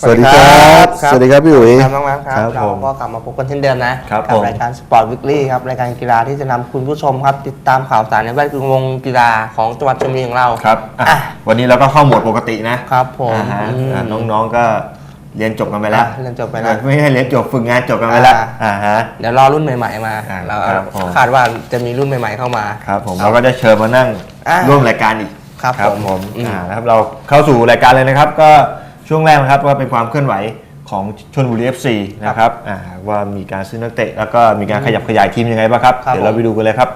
สวัสดีครับสวัสดีครับพี่อุ๋ยครับน้องแม็กคครัรับบเราผมก็กลับมาพบกันเช่นเดิมนะครับกัผมรายการสปอร์ตวิกฤตครับรายการกีฬาที่จะนำคุณผู้ชมครับ ติดตามข่าวสารในแวดวงกีฬาของจังหวัดชลบุรีของเราครับอะอะวันนี้เราก็เข้าโหมดปกตินะครับผมอ่าฮะอืมอะน้องๆก็เรียนจบกันไปแล้วอะเรียนจบไปแล้วไม่ใช่เรียนจบฝึกงานจบกันไปแล้วอ่าอ่าฮะเดี๋ยวรอรุ่นใหม่ ๆ มาอ่าเราครับผมคาดว่าจะมีรุ่นใหม่ ๆเข้ามาครับผมเราก็จะเชิญมานั่งอะร่วมรายการอีกครับครับผมผมอืมอ่านะครับเราเข้าสู่รายการเลยนะครับก็ ช่วงแรกนะครับก็เป็นความเคลื่อนไหวของชนบุรี FC นะครับอ่าว่ามีการซื้อนักเตะแล้วก็มีการขยับขยายทีมยังไงบ้างครับ ครับ เดี๋ยวเราผมไปดูกันเลยครับ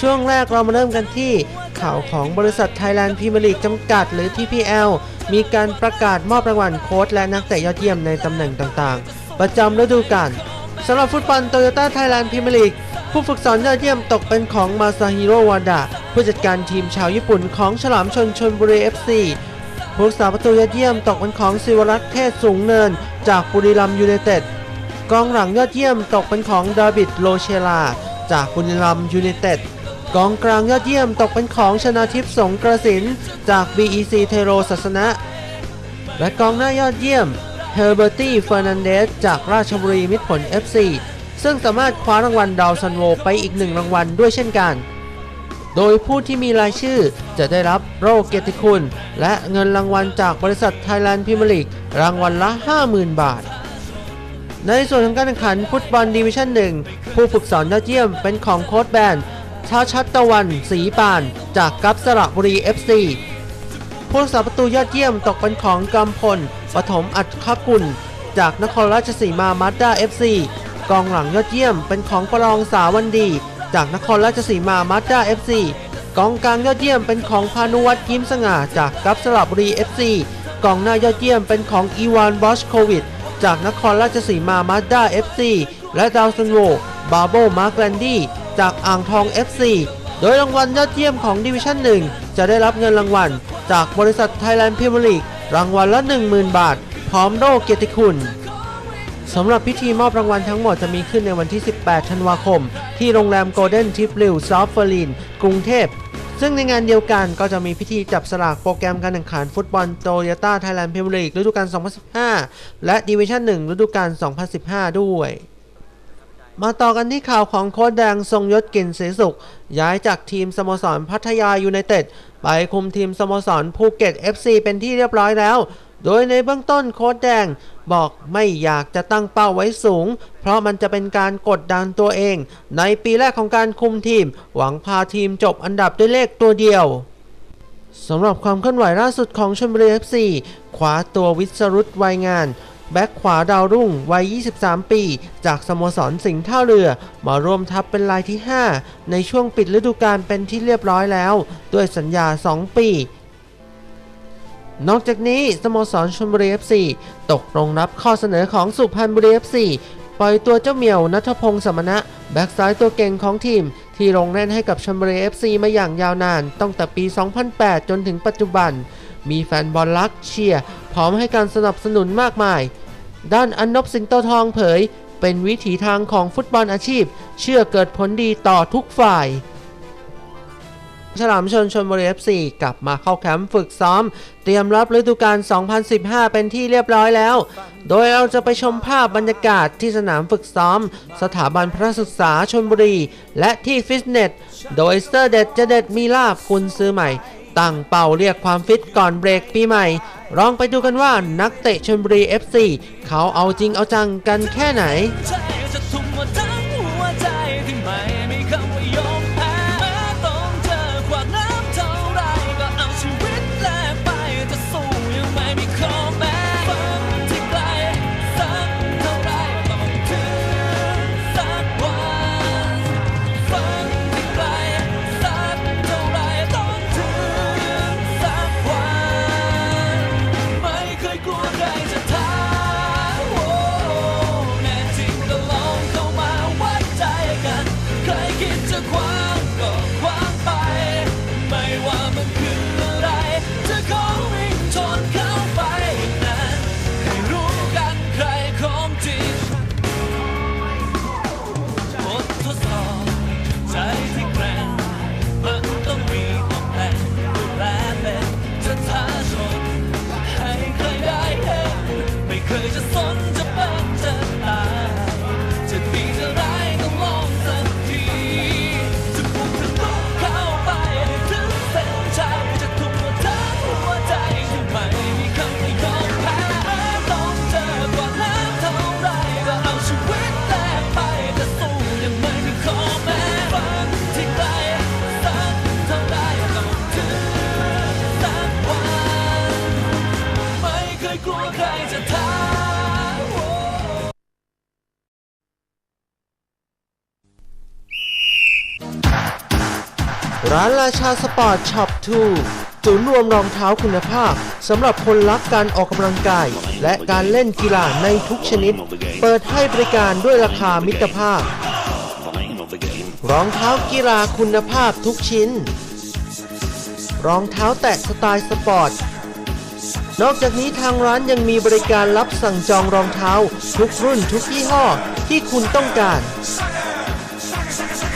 ช่วงแรกเรามาเริ่มกันที่ข่าวของบริษัทไทยแลนด์พรีเมียร์ลีกจำกัดหรือ TPL มีการประกาศมอบรางวัลโค้ชและนักเตะยอดเยี่ยมในตำแหน่งต่างๆ ประจำฤดูกาลสำหรับฟุตบอลโตโยต้าไทยแลนด์พรีเมียร์ลีกผู้ฝึกสอนยอดเยี่ยมตกเป็นของมาซาฮิโร่วาดะผู้จัดการทีมชาวญี่ปุ่นของฉลามชนชนบุรี FC ผู้รักษาประตูยอดเยี่ยมตกเป็นของศิวรักษ์เทศสูงเนิน จากบุรีรัมยูไนเต็ดกองหลังยอดเยี่ยมตกเป็นของดาวิดโลเชลา จากบุรีรัมย์ยูไนเต็ดกองกลางยอดเยี่ยมตกเป็นของชนาทิพย์สงกระสินจาก BEC เทโรศาสนะ และกองหน้ายอดเยี่ยมเฮอร์เบอร์ตี้เฟอร์นันเดสจากราชบุรีมิตรผล FC ซึ่งสามารถคว้ารางวัลดาวซันโวไปอีกหนึ่งรางวัลด้วยเช่นกัน โดยผู้ที่มีรายชื่อจะได้รับโรคเกียรติคุณ และเงินรางวัลจากบริษัทไทยแลนด์พรีเมียร์ลีกรางวัลละ 50,000 บาท ในส่วนของการแข่งขันฟุตบอลดิวิชั่นหนึ่งผู้ฝึกสอนยอดเยี่ยมเป็นของโค้ชแบนชาชัดตะวันสีปาน จากกัปสระบุรี FC ผู้รักษาประตูยอดเยี่ยมตกเป็นของกำพลปฐมอัดคกุล จากนครราชสีมามาด้า FC กองหลังยอดเยี่ยมเป็นของประลองสาวันดี จากนครราชสีมามาด้า FC กองกลางยอดเยี่ยมเป็นของพานุวัฒน์ยิ้มสง่าจากกัปสระบุรี FC กองหน้ายอดเยี่ยมเป็นของอีวานบอชโควิดจากนครราชสีมามาด้า FC และดาวซันโวบาโบมาร์กแลนดี้จากอ่างทอง FC โดยรางวัลยอดเยี่ยมของดิวิชั่นหนึ่งจะได้รับเงินรางวัล จากบริษัทไทยแลนด์พรีเมียร์ลีกรางวัลละ 10,000 บาท พร้อมโล่เกียรติคุณ สำหรับพิธีมอบรางวัลทั้งหมดจะมีขึ้นในวันที่ 18 ธันวาคม ที่โรงแรมโกลเด้นทิปลิวซอฟเฟอร์ลิน กรุงเทพ ซึ่งในงานเดียวกันก็จะมีพิธีจับสลากโปรแกรมการแข่งขันฟุตบอลโตโยต้าไทยแลนด์พรีเมียร์ลีกฤดูกาล 2015 และดิวิชั่น 1 ฤดูกาล 2015 ด้วยมาต่อกันที่ข่าวของโค้ชแดงทรงยศกินศรีสุข ย้ายจากทีมสโมสรพัทยายูไนเต็ดไปคุมทีมสโมสรภูเก็ต FC เป็นที่เรียบร้อยแล้ว โดยในเบื้องต้นโค้ชแดงบอกไม่อยากจะตั้งเป้าไว้สูง เพราะมันจะเป็นการกดดันตัวเอง ในปีแรกของการคุมทีม หวังพาทีมจบอันดับด้วยเลขตัวเดียวสำหรับความเคลื่อนไหวล่าสุดของชลบุรี FC คว้าตัววิศรุตวัยงาน แบ็คขวาดาวรุ่งวัย 23 ปี จากสโมสรสิงห์ท่าเรือ มาร่วมทัพเป็นรายที่ 5 ในช่วงปิดฤดูกาลเป็นที่เรียบร้อยแล้ว ด้วยสัญญา 2 ปี นอกจากนี้สโมสรชลบุรี FC ตกลงรับข้อเสนอของสุพรรณบุรี FC ปล่อยตัวเจ้าเหมียวนัทพงศ์สมณะ แบ็กซ้ายตัวเก่งของทีม ที่ลงเล่นให้กับชลบุรี FC มาอย่างยาวนาน ตั้งแต่ปี 2008 จนถึงปัจจุบัน มีแฟนบอลรักเชียร์ พร้อมให้การสนับสนุนมากมาย ด้านอันนบสิงโตทองเผย เป็นวิถีทางของฟุตบอลอาชีพ เชื่อเกิดผลดีต่อทุกฝ่าย ฉลามชนชนบุรี FC กลับมาเข้าแคมป์ฝึกซ้อม เตรียมรับฤดูกาล 2015 เป็นที่เรียบร้อยแล้ว โดยเราจะไปชมภาพบรรยากาศที่สนามฝึกซ้อม สถาบันพระศึกษาชนบุรี และที่ฟิตเนส โดยเซอร์เด็ดจะเด็ดมีลาบคุณซื้อใหม่ตั้งเป้าเรียกความฟิตก่อนเบรกปีใหม่ ลองไปดูกันว่านักเตะชนบุรี FC เขาเอาจริงเอาจังกันแค่ไหน ร้านราชาสปอร์ตช็อป2 ศูนย์รวมรองเท้าคุณภาพสำหรับคนรักการออกกำลังกาย และการเล่นกีฬาในทุกชนิด เปิดให้บริการด้วยราคามิตรภาพ รองเท้ากีฬาคุณภาพทุกชิ้น รองเท้าแตะสไตล์สปอร์ตนอกจากนี้ทางร้านยังมีบริการรับสั่งจองรองเท้า ทุกรุ่นทุกยี่ห้อที่คุณต้องการ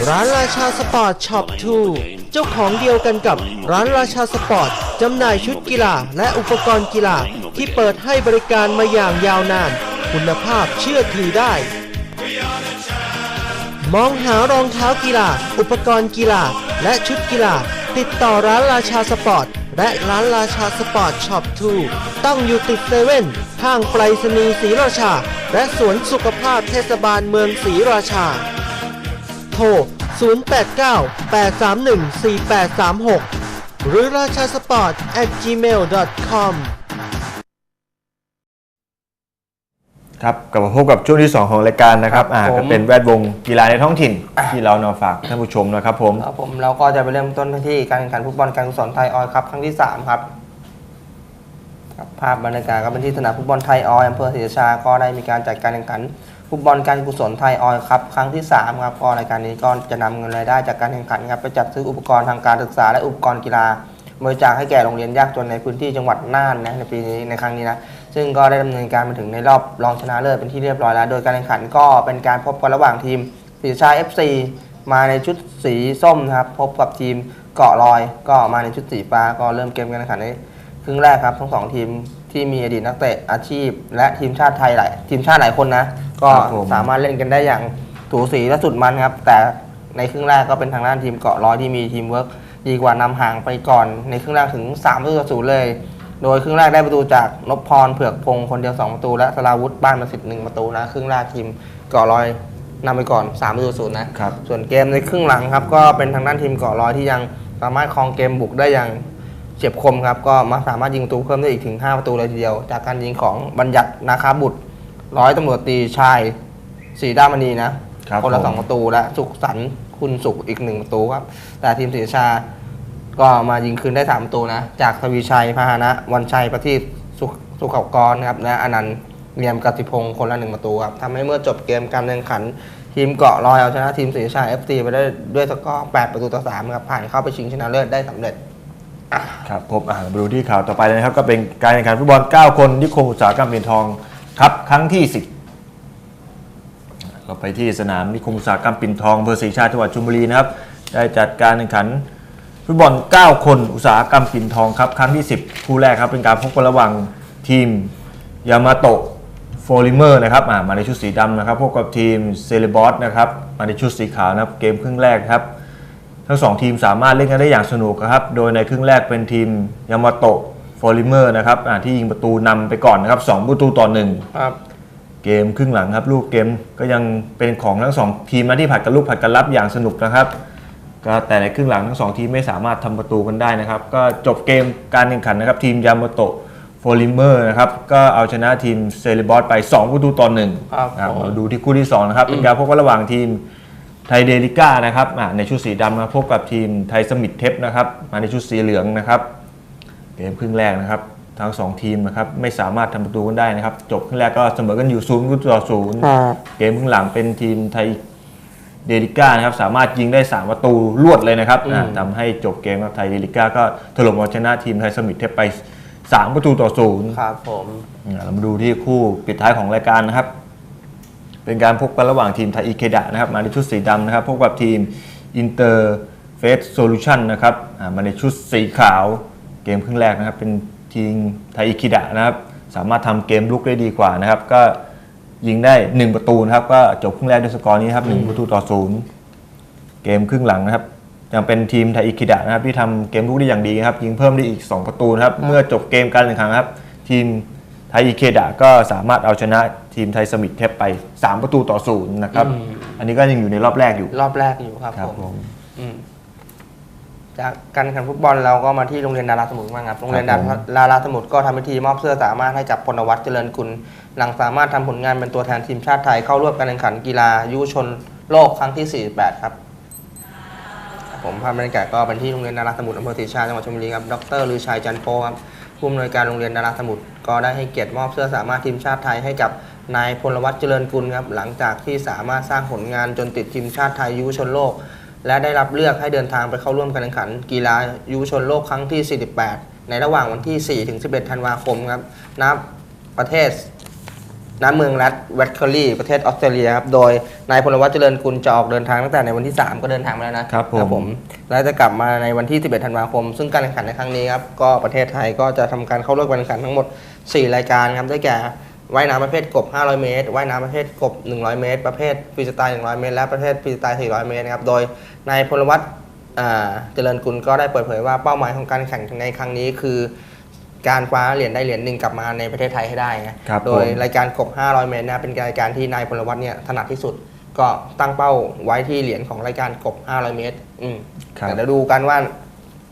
ร้านราชาสปอร์ตช็อป2 จ้าของเดียวกันกับร้านราชาสปอร์ตจำหน่ายชุดกีฬาและอุปกรณ์กีฬาที่เปิดให้บริการมาอย่างยาวนาน คุณภาพเชื่อถือได้ มองหารองเท้ากีฬา อุปกรณ์กีฬา และชุดกีฬา ติดต่อร้านราชาสปอร์ตและร้านราชาสปอร์ตช็อป2ต้องอยู่ติดเซเว่นห้างไปรษณีย์ศรีราชา และสวนสุขภาพเทศบาลเมืองศรีราชา โทร 089-831-4836 หรือราชาสปอร์ต at gmail.com ครับกลับมาพบกับช่วงที่ 2 ของรายการนะครับอ่าครับผมก็เป็นแวดวงกีฬาในท้องถิ่น ที่เรานำฝากท่านผู้ชมนะครับผมครับผมเราก็จะไปเริ่มต้นที่การแข่งขันฟุตบอลการกุศลไทยออยครับครั้งที่ 3 ครับครับภาพบรรยากาศก็เป็นที่สนามฟุตบอลไทยออยอำเภอศรีราชาก็ได้มีการจัดการแข่งขัน ฟุตบอลการกุศลไทยออยครับครั้งที่ 3 ครับก็รายการนี้ก็จะนำเงินรายได้จากการแข่งขันครับไปจัดซื้ออุปกรณ์ทางการศึกษาและอุปกรณ์กีฬาบริจาคให้แก่โรงเรียนยากจนในพื้นที่จังหวัดน่านนะในปีนี้ในครั้งนี้นะซึ่งก็ได้ดำเนินการมาถึงในรอบรองชนะเลิศเป็นที่เรียบร้อยแล้ว โดยการแข่งขันก็เป็นการพบกันระหว่างทีมศรีราชา FC มาในชุดสีส้มนะครับพบกับทีมเกาะลอย ก็มาในชุดสีฟ้าก็เริ่มเกมการแข่งขันในครึ่งแรกครับทั้งสองทีม ที่มีอดีตนักเตะอาชีพ และทีมชาติไทยหลายทีมชาติหลายคนนะ ก็ครับผม สามารถเล่นกันได้อย่างถูสีและสุดมันครับ แต่ในครึ่งแรกก็เป็นทางด้านทีมเกาะลอยที่มีทีมเวิร์กดีกว่านำห่างไปก่อนในครึ่งแรกถึง3ประตูต่อศูนย์เลย โดยครึ่งแรกได้ประตูจากนพพรเผือกพงศ์คนเดียว 2 ประตู และสราวุธบ้านประสิทธิ์หนึ่งประตูนะครึ่งแรกทีมเกาะลอยนำไปก่อน3ประตูต่อศูนย์นะ ครับ ส่วนเกมในครึ่งหลังครับก็เป็นทางด้านทีมเกาะลอยที่ยังสามารถครองเกมบุกได้อย่าง เฉียบคมครับก็มาสามารถยิงประตูเพิ่มได้อีกถึง 5 ประตูเลยทีเดียว จากการยิงของบัญญัตินาคาบุตรร้อยตำรวจตีชายสีด้ามณีนะครับคนละผมสองประตูและสุขสันต์คุณสุขอีกหนึ่งประตูครับ แต่ทีมศรีราชาก็มายิงคืนได้ 3 ประตูนะ จากทวีชัยพาหนะ วันชัยประทีปสุขสุขกรนะครับและอนันต์เนียมกติพงศ์คนละหนึ่งประตูครับทำให้เมื่อจบเกมการแข่งขัน ทีมเกาะลอยเอาชนะทีมศรีราชา FC ไปได้ด้วยสกอร์8ประตูต่อ3ครับผ่านเข้าไปชิงชนะเลิศได้สำเร็จ ครับผมอ่ามาดูที่ข่าวต่อไปเลยนะครับ ก็เป็นการแข่งขันฟุตบอล 9 คนที่คมอุตสาหกรรมเหรียญทองครับครั้งที่ 10 เราไปที่สนามนิคมอุตสาหกรรมปิ่นทองอำเภอศรีชาติจังหวัดชลบุรีนะครับ ได้จัดการแข่งขันฟุตบอล 9 คนอุตสาหกรรมปิ่นทองครับครั้งที่ 10 คู่แรกครับเป็นการพบกันระหว่างทีมยามาโตะโฟลิเมอร์นะครับมาในชุดสีดำนะครับพบกับทีมเซเลบอสนะครับมาในชุดสีขาวนะครับเกมครึ่งแรกครับ ทั้งสองทีมสามารถเล่นกันได้อย่างสนุกครับ โดยในครึ่งแรกเป็นทีมยามาโตะโฟลิเมอร์นะครับอ่าที่ยิงประตูนำไปก่อนนะครับสองประตูต่อหนึ่งครับเกมครึ่งหลังครับ ลูกเกมก็ยังเป็นของทั้งสองทีมนะที่ผัดกันลูกผัดกันรับอย่างสนุกนะครับก็แต่ในครึ่งหลังทั้งสองทีมไม่สามารถทำประตูกันได้นะครับ ก็จบเกมการแข่งขันนะครับ ทีมยามาโตะโฟลิเมอร์นะครับ ก็เอาชนะทีมเซเลบอสไป2ประตูต่อหนึ่งครับอ่าผมมาดูที่คู่ที่2นะครับเป็นการพบกันระหว่างทีม ไทยเดลิก้านะครับอ่าในชุดสีดำมาพบกับทีมไทยสมิธเทปนะครับ มาในชุดสีเหลืองนะครับเกมครึ่งแรกนะครับ ทั้งสองทีมนะครับไม่สามารถทำประตูกันได้นะครับ จบครึ่งแรกก็เสมอกันอยู่ศูนย์ต่อศูนย์ครับเกมครึ่งหลังเป็นทีมไทยเดลิก้านะครับสามารถยิงได้ 3 ประตูรวดเลยนะครับอ่าทำให้จบเกมครับไทยเดลิก้าก็ถล่มเอาชนะทีมไทยสมิธเทปไป 3 ประตูต่อศูนย์ครับผมอ่าเรามาดูที่คู่ปิดท้ายของรายการนะครับ เป็นการพบกันระหว่างทีมไทยอีเคดะนะครับมาในชุดสีดำนะครับพบกับทีมอินเตอร์เฟสโซลูชันนะครับมาในชุดสีขาวเกมครึ่งแรกนะครับ เป็นทีมไทยอีเคดะนะครับ สามารถทำเกมลุกได้ดีกว่านะครับ ก็ยิงได้ 1 ประตูนะครับ ก็จบครึ่งแรกด้วยสกอร์นี้ครับหนึ่งประตูต่อศูนย์เกมครึ่งหลังนะครับยังเป็นทีมไทยอีคิดะนะครับที่ทำเกมลุกได้อย่างดีนะครับยิงเพิ่มได้อีก 2 ประตูนะครับ เมื่อจบเกมการแข่งขันครับ ทีม ไทยอีเคดะก็สามารถเอาชนะทีมไทยสมิธเทปไป 3 ประตูต่อศูนย์นะครับอันนี้ก็ยังอยู่ในรอบแรกอยู่ รอบแรกอยู่ครับครับผมผมอืมจากการแข่งขันฟุตบอลเราก็มาที่โรงเรียนดาราสมุทรบ้างครับโรงเรียนครัดาบผมราดาราสมุทรก็ทำพิธีมอบเสื้อสามารถให้กับพลวัตเจริญกุลหลังสามารถทำผลงานเป็นตัวแทนทีมชาติไทยเข้าร่วมการแข่งขันกีฬายุวชนโลกครั้งที่ 48 ครับผมภาพบรรยากาศก็เป็นที่โรงเรียนดาราสมุทรอำเภอศรีราชาจังหวัดชลบุรีครับดรลือชัยจันโพครับผู้อำนวยการโรงเรียนดาราสมุทร ก็ได้ให้เกียรติมอบเสื้อสามารถทีมชาติไทยให้กับนายพลวัตเจริญกุลครับหลังจากที่สามารถสร้างผลงานจนติดทีมชาติไทยยุวชนโลก และได้รับเลือกให้เดินทางไปเข้าร่วมการแข่งขัน กีฬายุวชนโลกครั้งที่ 48 ในระหว่างวันที่ 4 ถึง 11 ธันวาคมครับนับประเทศ ณเมืองรัฐแวตเคอรี่ประเทศออสเตรเลียครับ โดยนายพลวัตเจริญกุลจะออกเดินทางตั้งแต่ในวันที่ 3 ก็เดินทางมาแล้วนะครับผม แล้วจะกลับมาในวันที่ 11 ธันวาคม ซึ่งการแข่งขันในครั้งนี้ครับ ก็ประเทศไทยก็จะทำการเข้าร่วมการแข่งขันทั้งหมด 4 รายการครับ ได้แก่ ว่ายน้ำประเภทกบ 500 เมตร ว่ายน้ำประเภทกบ 100 เมตร ประเภทฟรีสไตล์ 100 เมตร และประเภทฟรีสไตล์ 400 เมตรนะครับ โดยนายพลวัตอ่าเจริญกุลก็ได้เปิดเผยว่าเป้าหมายของการแข่งในครั้งนี้คือ การคว้าเหรียญได้เหรียญหนึ่งกลับมาในประเทศไทยให้ได้ไงครับโดยผมรายการกบ 500 เมตรนะเป็นรายการที่นายพลวัตเนี่ยถนัดที่สุด ก็ตั้งเป้าไว้ที่เหรียญของรายการกบ 500 เมตรอืมครับแต่เดี๋ยวดูกันว่า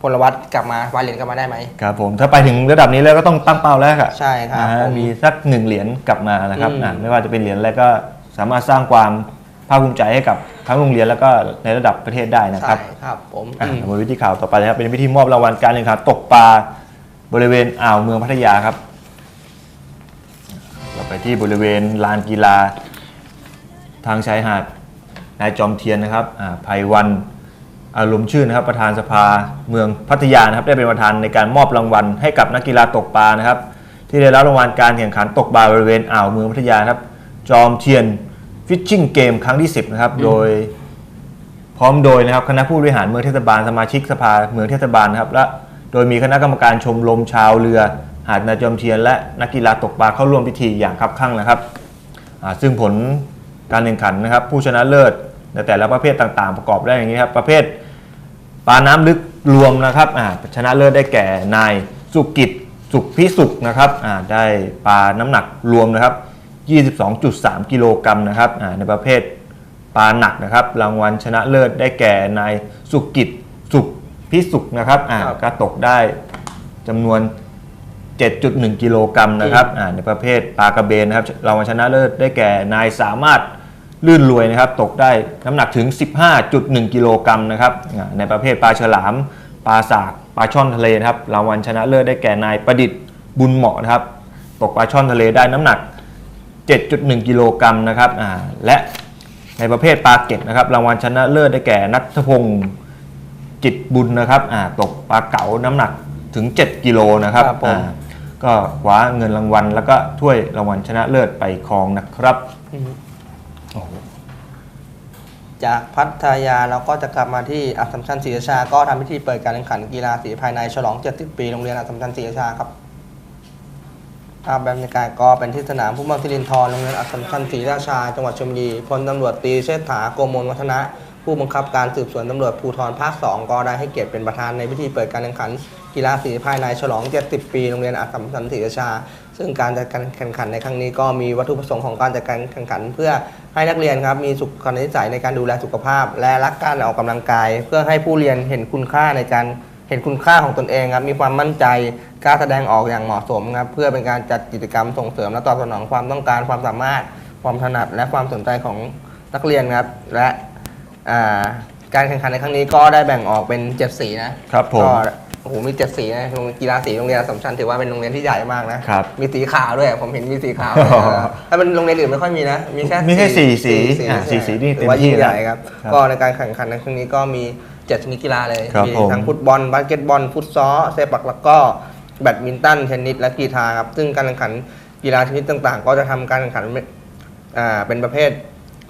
พลวัตกลับมาคว้าเหรียญกลับมาได้ไหมครับผมถ้าไปถึงระดับนี้แล้วก็ต้องตั้งเป้าแล้วครับใช่ครับอ่าผมมีสักหนึ่งเหรียญกลับมานะครับอืมอ่าไม่ว่าจะเป็นเหรียญอะไรก็สามารถสร้างความภาคภูมิใจให้กับทั้งโรงเรียนแล้วก็ในระดับประเทศได้นะคใช่รับครับผมอะอืมมาวิธีข่าวต่อไปเลยครับเป็นวิธีมอบรางวัลการแข่งขันตกปลา บริเวณอ่าวเมืองพัทยาครับ เราไปที่บริเวณลานกีฬา ทางชายหาดนายจอมเทียนนะครับอ่าภัยวันอารมณ์ชื่นนะครับประธานสภาเมืองพัทยานะครับได้เป็นประธานในการมอบรางวัลให้กับนักกีฬาตกปลานะครับ ที่ได้รับรางวัลการแข่งขันตกปลาบริเวณอ่าวเมืองพัทยานะครับ จอมเทียนฟิชชิ่งเกมครั้งที่ 10 นะครับ โดยพร้อมโดยนะครับคณะผู้บริหารเมืองเทศบาลสมาชิกสภาเมืองเทศบาลนะครับและ โดยมีคณะกรรมการชมรมชาวเรือ หาดนาจอมเทียนและนักกีฬาตกปลาเข้าร่วมพิธีอย่างคับคั่งนะครับซึ่งผลการแข่งขันนะครับ ผู้ชนะเลิศในแต่ละประเภทต่างๆ ประกอบได้อย่างนี้ครับประเภทปลาน้ำลึกรวมนะครับชนะเลิศได้แก่นายสุกิจสุขพิสุขนะครับได้ปลาน้ำหนักรวมนะครับ 22.3 กิโลกรัมนะครับในประเภทปลาหนักนะครับ รางวัลชนะเลิศได้แก่นายสุกิจสุข พิสุขนะครับอ่าครับก็ตกได้จำนวน 7.1 กิโลกรัมนะครับอ่าในประเภทปลากระเบนนะครับรางวัลชนะเลิศได้แก่นายสามารถลื่นรวยนะครับ ตกได้น้ำหนักถึง 15.1 กิโลกรัมนะครับอ่าในประเภทปลาฉลามปลาสากปลาช่อนทะเลนะครับรางวัลชนะเลิศได้แก่นายประดิษฐ์บุญเหมาะนะครับ ตกปลาช่อนทะเลได้น้ำหนัก 7.1 กิโลกรัมนะครับอ่าและในประเภทปลาเก็ดนะครับ รางวัลชนะเลิศได้แก่นัทพงศ์ จิตบุญนะครับอ่าตกปลาเก๋าน้ำหนักถึง 7 กิโลนะครับครับผม อ่าก็คว้าเงินรางวัล แล้วก็ถ้วยรางวัลชนะเลิศไปครองนะครับอืมโอ้โหจากพัทยาเราก็จะกลับมาที่อัสสัมชัญศรีราชา ก็ทำพิธีเปิดการแข่งขันกีฬาสีภายในฉลอง 70 ปีโรงเรียนอัสสัมชัญศรีราชาครับภาพบรรยากาศก็เป็นที่สนามผู้บังคิรินทรโรงเรียนอัสสัมชัญศรีราชา จังหวัดชลบุรีพลตำรวจตรีเชษฐาโกมลวัฒนะ ผู้บังคับการสืบสวนตำรวจภูธรภาค 2 ก็ได้ให้เกียรติเป็นประธานในพิธีเปิดการแข่งขัน กีฬาสีภายในฉลอง 70 ปีโรงเรียนอัสสัมชัญศรีราชา ซึ่งการจัดการแข่งขันในครั้งนี้ก็มีวัตถุประสงค์ของการจัดการแข่งขัน เพื่อให้นักเรียนครับมีสุขนิสัยในการดูแลสุขภาพ และรักการออกกำลังกาย เพื่อให้ผู้เรียนเห็นคุณค่าในการเห็นคุณค่าของตนเองครับมีความมั่นใจกล้าแสดงออกอย่างเหมาะสมครับเพื่อเป็นการจัดกิจกรรมส่งเสริมและตอบสนองความต้องการความสามารถความถนัดและความสนใจของนักเรียนครับและ อ่าการแข่งขันในครั้งนี้ก็ได้แบ่งออกเป็นเจ็ดสีนะครับผมก็โอ้โหมีเจ็ดสีนะโรงกีฬาสีโรงเรียนอัสสัมชัญถือว่าเป็นโรงเรียนที่ใหญ่มากนะครับมีสีขาวด้วยผมเห็นมีสีขาวด้วยอ๋อถ้าเป็นโรงเรียนอื่นไม่ค่อยมีนะมีแค่มีแค่สี่สีอ่าใช่สี่สีนี่ถือว่าเต็มที่ยิ่งใหญ่ครับครับก็ในการแข่งขันในครั้งนี้ก็มีเจ็ดชนิดกีฬาเลยครับมีผม ทั้งฟุตบอลบาสเกตบอลฟุตซอลเซปักแล้วก็แบดมินตันเทนนิสและกีฬาครับซึ่งการแข่งขันกีฬาชนิดต่างๆ ก็จะทำการแข่งขัน อ่าเป็นประเภท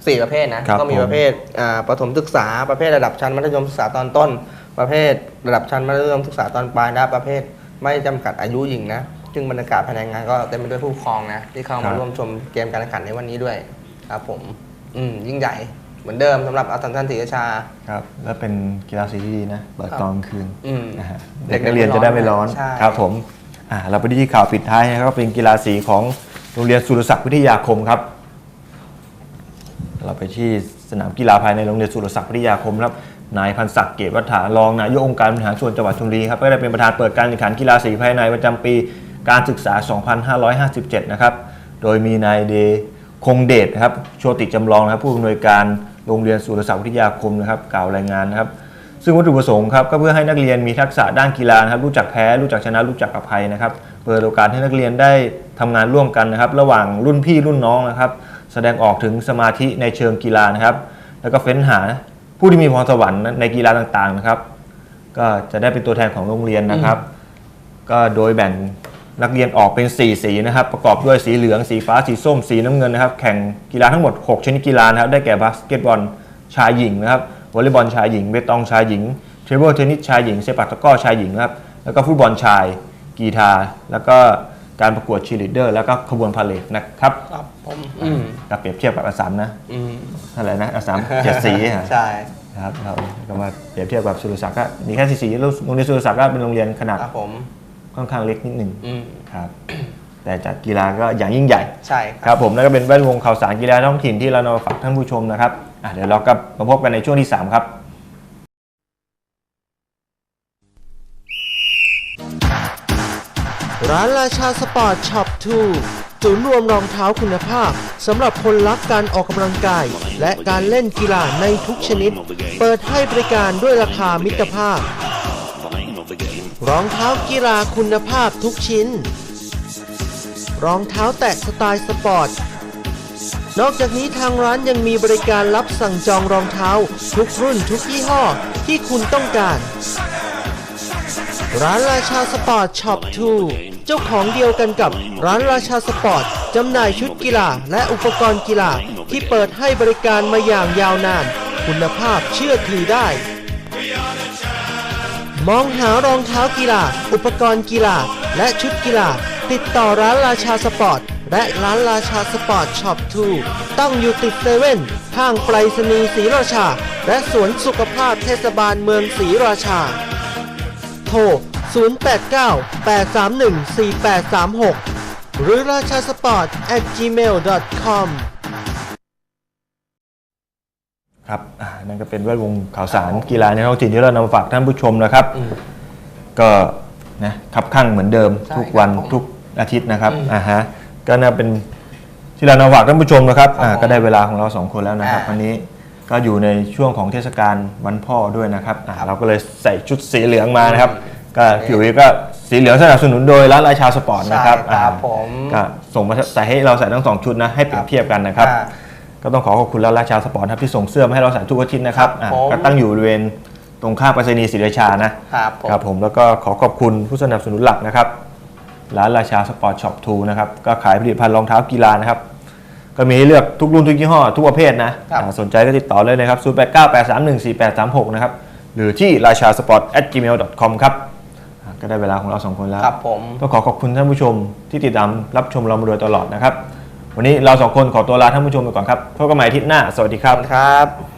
สี่ประเภทนะ ครับก็มีผม ประเภทอ่าประถมศึกษา ประเภทระดับชั้นมัธยมศึกษาตอนต้น ประเภทระดับชั้นมัธยมศึกษาตอนปลายและประเภทไม่จำกัดอายุหญิงนะซึ่งบรรยากาศภายในงานก็เต็มไปด้วยผู้ปกครองนะที่เข้าครัมาบ ร่วมชมเกมการแข่งขันในวันนี้ด้วยครับผมอืมยิ่งใหญ่เหมือนเดิมสำหรับอัสสัมชัญศรีราชา ครับ และเป็นกีฬาสีที่ดีนะเปิดตอนกลางคืนอืมนะฮะเด็เด็กกๆนักเรียนจะได้ไม่ร้อนใช่ ครับผมอ่าเราไปที่ข่าวปิดท้ายนะครับก็เป็นกีฬาสีของโรงเรียนสุรศักดิ์วิทยาคมครับ เราไปที่สนามกีฬาภายในโรงเรียนสุรศักดิ์วิทยาคมครับนายพันศักดิ์เกตวัฒารองนายกองค์การบริหารส่วนจังหวัดชลบุรีครับก็ได้เป็นประธานเปิดการแข่งขันกีฬาสีภายในประจำปีการศึกษา 2557 นะครับ โดยมีนายเดคงเดชครับโชติจำลองนะครับผู้อำนวยการโรงเรียนสุรศักดิ์วิทยาคมนะครับกล่าวรายงานนะครับ ซึ่งวัตถุประสงค์ครับก็เพื่อให้นักเรียนมีทักษะด้านกีฬานะครับรู้จักแพ้รู้จักชนะรู้จักอภัยนะครับ เปิดโอกาสให้นักเรียนได้ทำงานร่วมกันนะครับ ระหว่างรุ่นพี่รุ่นน้องนะครับ แสดงออกถึงสมาธิในเชิงกีฬานะครับ แล้วก็เฟ้นหาผู้ที่มีพรสวรรค์ในกีฬาต่างๆนะครับ ก็จะได้เป็นตัวแทนของโรงเรียนนะครับ ก็โดยแบ่งนักเรียนออกเป็น 4 สีนะครับ ประกอบด้วยสีเหลืองสีฟ้าสีส้ม สีน้ำเงินนะครับ แข่งกีฬาทั้งหมด 6 ชนิดกีฬานะครับ ได้แก่บาสเกตบอลชายหญิงนะครับวอลเลย์บอลชายหญิงเบตองชายหญิงเทเบิลเทนนิสชายหญิงเซปักตะก้อชายหญิงนะครับแล้วก็ฟุตบอลชายกีฬาแล้วก็ การประกวดชีลีดเดอร์ แล้วก็ขบวนพาเหรดนะครับครับผมอืมกับเปรียบเทียบกับอาสามนะอืมอะไรนะอาสามเจ็ดสีอะใช่ ครับเราก็มาเปรียบเทียบกับสุรศักดิ์ก็มีแค่สีสีแล้วโรงเรียนสุรศักดิ์ก็เป็นโรงเรียนขนาดครับผม ค่อนข้างเล็กนิดหนึ่งอืมครับ แต่จัดกีฬาก็อย่างยิ่งใหญ่ ใช่คครับ รับผมนั่นก็เป็นแวดวงข่าวสารกีฬาท้องถิ่นที่เรานำมาฝากท่านผู้ชมนะครับอะเดี๋ยวเราก็มาพบกันในช่วงที่ 3 ครับ ร้านราชาสปอร์ตช็อป2ศูนย์รวมรองเท้าคุณภาพสำหรับคนรักการออกกำลังกาย และการเล่นกีฬาในทุกชนิด เปิดให้บริการด้วยราคามิตรภาพ รองเท้ากีฬาคุณภาพทุกชิ้น รองเท้าแตะสไตล์สปอร์ต นอกจากนี้ทางร้านยังมีบริการรับสั่งจองรองเท้า ทุกรุ่นทุกยี่ห้อที่คุณต้องการ ร้านราชาสปอร์ตช็อป2เจ้าของเดียวกันกับร้านราชาสปอร์ตจำหน่ายชุดกีฬาและอุปกรณ์กีฬาที่เปิดให้บริการมาอย่างยาวนาน คุณภาพเชื่อถือได้ มองหารองเท้ากีฬา อุปกรณ์กีฬา และชุดกีฬา ติดต่อร้านราชาสปอร์ตและร้านราชาสปอร์ตช็อป2ตั้งอยู่ติดเซเว่นห้างไปรษณีย์ศรีราชา และสวนสุขภาพเทศบาลเมืองศรีราชา ร 089-831-4836 หรือราชาสปอร์ต at gmail.com ครับอ่านั่นก็เป็นแวดวงข่าวสารกีฬาในท้องถิ่นที่เรานำมาฝากท่านผู้ชมนะครับ ก็นะคับข้างเหมือนเดิมใช่ทุกวันครับผมทุกอาทิตย์นะครับอืมอ่าฮะก็น่าเป็นที่เรานำมาฝากท่านผู้ชมนะครับครับอ่าผมก็ได้เวลาของเราสองคนแล้วนะครับอ่าวันนี้ ก็อยู่ในช่วงของเทศกาลวันพ่อด้วยนะครับอ่าเราก็เลยใส่ชุดสีเหลืองมานะครับ ก็ผิวก็สีเหลืองสนับสนุนโดยร้านราชาสปอร์ตนะครับใช่ครับอ่าผมก็ส่งมาใส่ให้เราใส่ทั้งสองชุดนะให้เปรียบเทียบกันนะครับ อ่า ก็ต้องขอขอบคุณร้านราชาสปอร์ตครับที่ส่งเสื้อมาให้เราใส่ทุกอาทิตย์นะครับครับอ่าผม ก็ตั้งอยู่บริเวณตรงข้ามไปรษณีย์ศรีราชานะ ครับผม ครับผมแล้วก็ขอขอบคุณผู้สนับสนุนหลักนะครับร้านราชาสปอร์ตช็อปทูนะครับก็ขายผลิตภัณฑ์รองเท้ากีฬานะครับ ก็มีให้เลือกทุกรุ่นทุกยี่ห้อทุกประเภทนะครับ อ่าสนใจก็ติดต่อเลยนะครับ 0 8 9 8 3 1 4 8 3 6 นะครับ หรือที่ราชาสปอร์ต gmail com ครับอ่าก็ได้เวลาของเราสองคนแล้ว ครับผม ต้องขอขอบคุณท่านผู้ชมที่ติดตามรับชมเรามาโดยตลอดนะครับ วันนี้เราสองคนขอตัวลาท่านผู้ชมไปก่อนครับพบกันใหม่อาทิตย์หน้า สวัสดีครับครับ